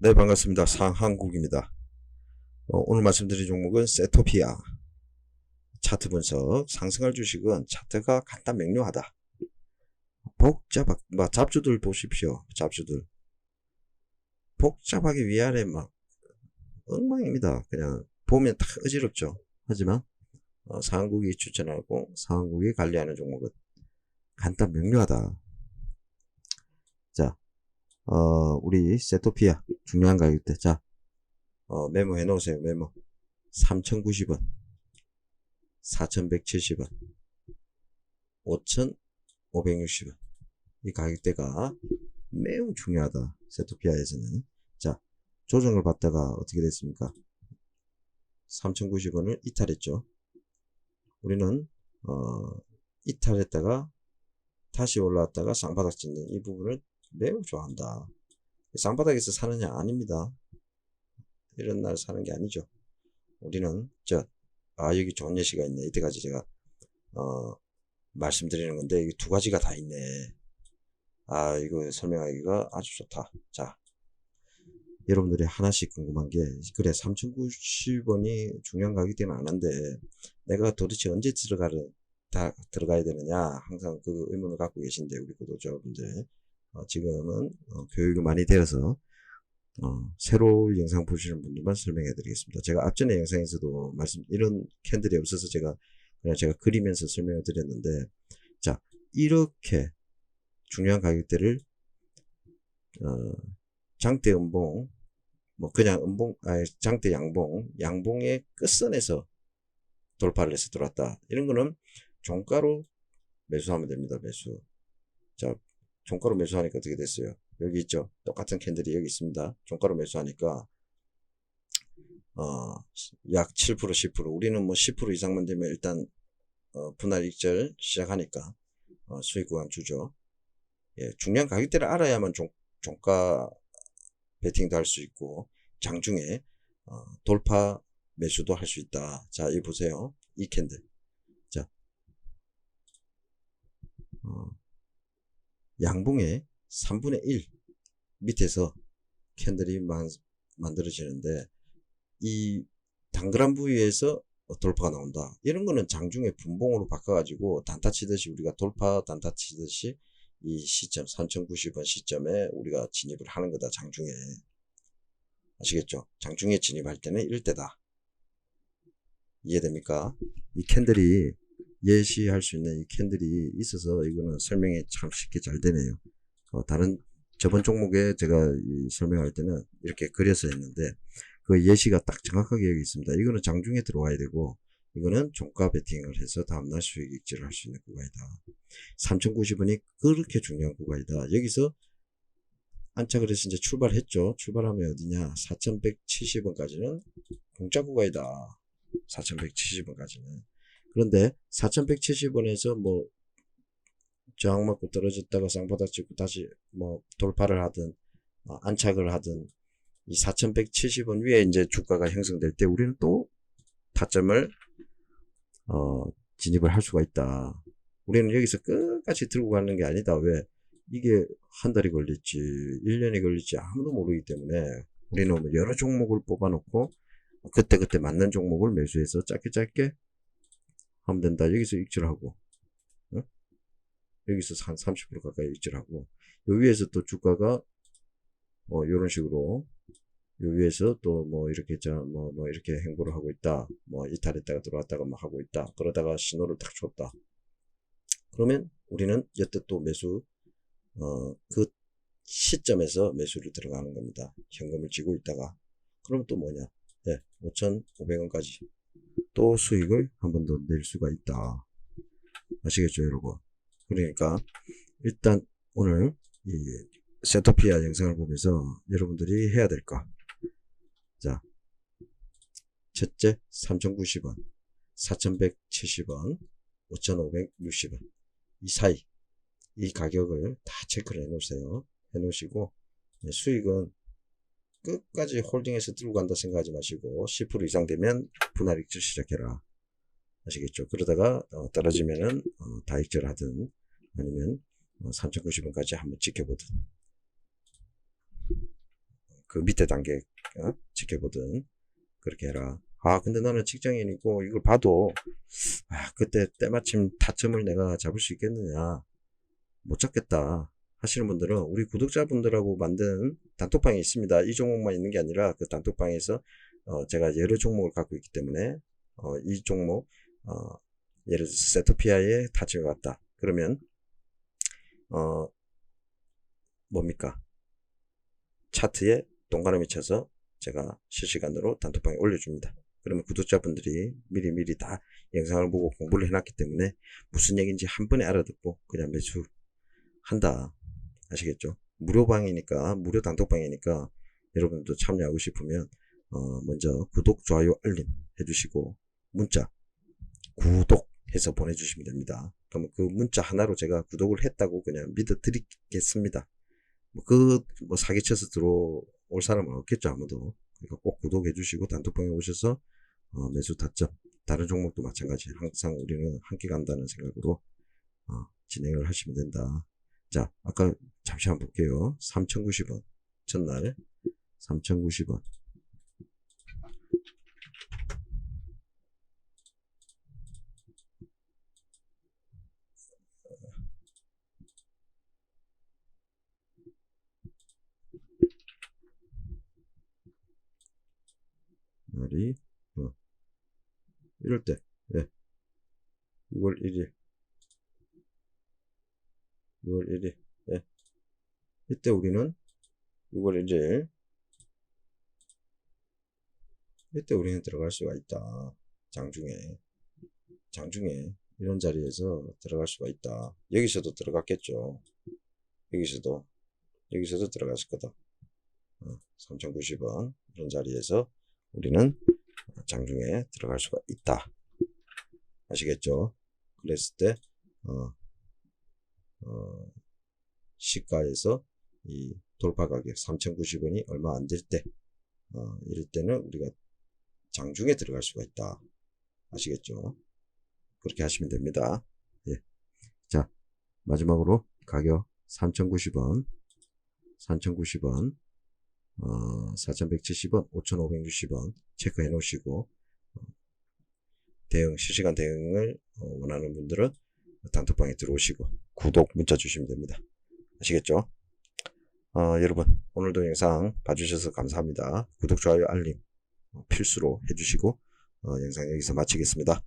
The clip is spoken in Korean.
네, 반갑습니다. 상한국입니다. 어, 오늘 말씀드릴 종목은 세토피아. 차트 분석, 상승할 주식은 차트가 간단 명료하다. 복잡하, 막 잡주들 보십시오. 잡주들. 복잡하게 위아래 막 엉망입니다. 그냥 보면 다 어지럽죠. 하지만 어, 상한국이 추천하고 상한국이 관리하는 종목은 간단 명료하다. 자, 어, 우리 세토피아 중요한 가격대. 자, 어, 메모해 놓으세요. 메모. 3,090원. 4,170원. 5,560원. 이 가격대가 매우 중요하다. 세토피아에서는. 자, 조정을 받다가 어떻게 됐습니까? 3,090원을 이탈했죠. 우리는, 어, 이탈했다가 다시 올라왔다가 쌍바닥 찍는 이 부분을 매우 좋아한다. 쌍바닥에서 사느냐? 아닙니다. 이런 날 사는 게 아니죠. 우리는, 저, 아, 여기 좋은 예시가 있네. 이때까지 제가, 어, 말씀드리는 건데, 이게 두 가지가 다 있네. 아, 이거 설명하기가 아주 좋다. 자, 여러분들이 하나씩 궁금한 게, 그래, 3,090원이 중요한 가격대는 아는데, 내가 도대체 언제 들어가를, 다 들어가야 되느냐, 항상 그 의문을 갖고 계신데, 우리 구독자분들. 어, 지금은 어, 교육이 많이 되어서 어, 새로 영상 보시는 분들만 설명해 드리겠습니다. 제가 앞전에 영상에서도 말씀 이런 캔들이 없어서 제가 그냥 제가 그리면서 설명을 드렸는데 자 이렇게 중요한 가격대를 어, 장대 음봉 뭐 그냥 음봉 아 장대 양봉 양봉의 끝선에서 돌파를 해서 들어왔다 이런 거는 종가로 매수하면 됩니다 매수 자 종가로 매수하니까 어떻게 됐어요? 여기 있죠? 똑같은 캔들이 여기 있습니다. 종가로 매수하니까, 어, 약 7%, 10%. 우리는 뭐 10% 이상만 되면 일단, 어, 분할 익절 시작하니까, 어, 수익 구간 주죠. 예, 중요한 가격대를 알아야만 종, 종가 베팅도 할 수 있고, 장중에, 어, 돌파 매수도 할 수 있다. 자, 이 보세요. 이 캔들. 자, 어, 양봉의 3분의 1 밑에서 캔들이 만, 만들어지는데 이 당그란 부위에서 돌파가 나온다. 이런 거는 장중에 분봉으로 바꿔가지고 단타 치듯이 우리가 돌파 단타 치듯이 이 시점 3090원 시점에 우리가 진입을 하는 거다 장중에 아시겠죠? 장중에 진입할 때는 이럴 때다. 이해됩니까? 이 캔들이 예시할 수 있는 이 캔들이 있어서 이거는 설명이 참 쉽게 잘 되네요. 어, 다른 저번 종목에 제가 이 설명할 때는 이렇게 그려서 했는데 그 예시가 딱 정확하게 여기 있습니다. 이거는 장중에 들어와야 되고 이거는 종가 베팅을 해서 다음날 수익 익지를 할 수 있는 구간이다. 3,090원이 그렇게 중요한 구간이다. 여기서 안착을 해서 이제 출발했죠. 출발하면 어디냐? 4,170원까지는 공짜 구간이다. 4,170원까지는. 그런데 4,170원에서 뭐 저항 맞고 떨어졌다가 쌍바닥 찍고 다시 뭐 돌파를 하든 어, 안착을 하든 이 4,170원 위에 이제 주가가 형성될 때 우리는 또 타점을 어, 진입을 할 수가 있다. 우리는 여기서 끝까지 들고 가는 게 아니다. 왜? 이게 한 달이 걸릴지, 1년이 걸릴지 아무도 모르기 때문에 우리는 뭐 여러 종목을 뽑아놓고 그때 그때 맞는 종목을 매수해서 짧게 짧게 하면 된다. 여기서 익절하고, 어? 여기서 한 30% 가까이 익절하고, 요 위에서 또 주가가, 어, 요런 식으로, 요 위에서 또 뭐 이렇게, 자, 뭐, 뭐 이렇게 행보를 하고 있다. 뭐 이탈했다가 들어왔다가 뭐 하고 있다. 그러다가 신호를 딱 줬다. 그러면 우리는 여태 또 매수, 어, 그 시점에서 매수를 들어가는 겁니다. 현금을 쥐고 있다가. 그러면 또 뭐냐? 네, 5,500원까지 또 수익을 한 번 더 낼 수가 있다. 아시겠죠, 여러분? 그러니까 일단 오늘 이 세토피아 영상을 보면서 여러분들이 해야 될 거. 자, 첫째 3,090원, 4,170원, 5,560원 이 사이 이 가격을 다 체크를 해 놓으세요. 해 놓으시고 수익은 끝까지 홀딩해서 들고 간다 생각하지 마시고 10% 이상 되면 분할 익절 시작해라. 아시겠죠? 그러다가 어, 떨어지면은 어, 다 익절 하든 아니면 어, 3,090원까지 한번 지켜보든 그 밑에 단계 어? 지켜보든 그렇게 해라. 아 근데 나는 직장인이고 이걸 봐도 아 그때 때마침 타점을 내가 잡을 수 있겠느냐 못 잡겠다 하시는 분들은 우리 구독자분들하고 만든 단톡방이 있습니다. 이 종목만 있는 게 아니라 그 단톡방에서 어, 제가 여러 종목을 갖고 있기 때문에 어, 이 종목 어, 예를 들어서 세토피아에 타점이 왔다. 그러면 어 뭡니까 차트에 동그라미 쳐서 제가 실시간으로 단톡방에 올려줍니다. 그러면 구독자분들이 미리미리 다 영상을 보고 공부를 해놨기 때문에 무슨 얘기인지 한 번에 알아듣고 그냥 매수 한다. 아시겠죠? 무료방이니까, 무료 단톡방이니까 여러분도 참여하고 싶으면 어, 먼저 구독, 좋아요, 알림 해주시고 문자 구독해서 보내주시면 됩니다. 그러면 그 문자 하나로 제가 구독을 했다고 그냥 믿어드리겠습니다. 뭐 그, 뭐, 사기쳐서 들어올 사람은 없겠죠, 아무도. 그러니까 꼭 구독해주시고, 단톡방에 오셔서, 어, 매수 타점, 다른 종목도 마찬가지. 항상 우리는 함께 간다는 생각으로, 어, 진행을 하시면 된다. 자, 아까 잠시 한번 볼게요. 3090원. 전날. 3090원. 날이, 어. 이럴 때, 예. 6월 1일. 6월 1일. 예. 이때 우리는 6월 1일. 이때 우리는 들어갈 수가 있다. 장중에. 장중에. 이런 자리에서 들어갈 수가 있다. 여기서도 들어갔겠죠. 여기서도. 여기서도 들어갔을 거다. 어, 3090원. 이런 자리에서 우리는 장중에 들어갈 수가 있다. 아시겠죠? 그랬을 때, 어, 어, 시가에서 이 돌파 가격 3,090원이 얼마 안 될 때, 어, 이럴 때는 우리가 장중에 들어갈 수가 있다. 아시겠죠? 그렇게 하시면 됩니다. 예. 자, 마지막으로 가격 3,090원, 3,090원, 어, 4,170원, 5,560원 체크해 놓으시고, 어, 대응, 실시간 대응을 어, 원하는 분들은 단톡방에 들어오시고 구독 문자 주시면 됩니다. 아시겠죠? 어, 여러분 오늘도 영상 봐주셔서 감사합니다. 구독, 좋아요, 알림 어, 필수로 해주시고 어, 영상 여기서 마치겠습니다.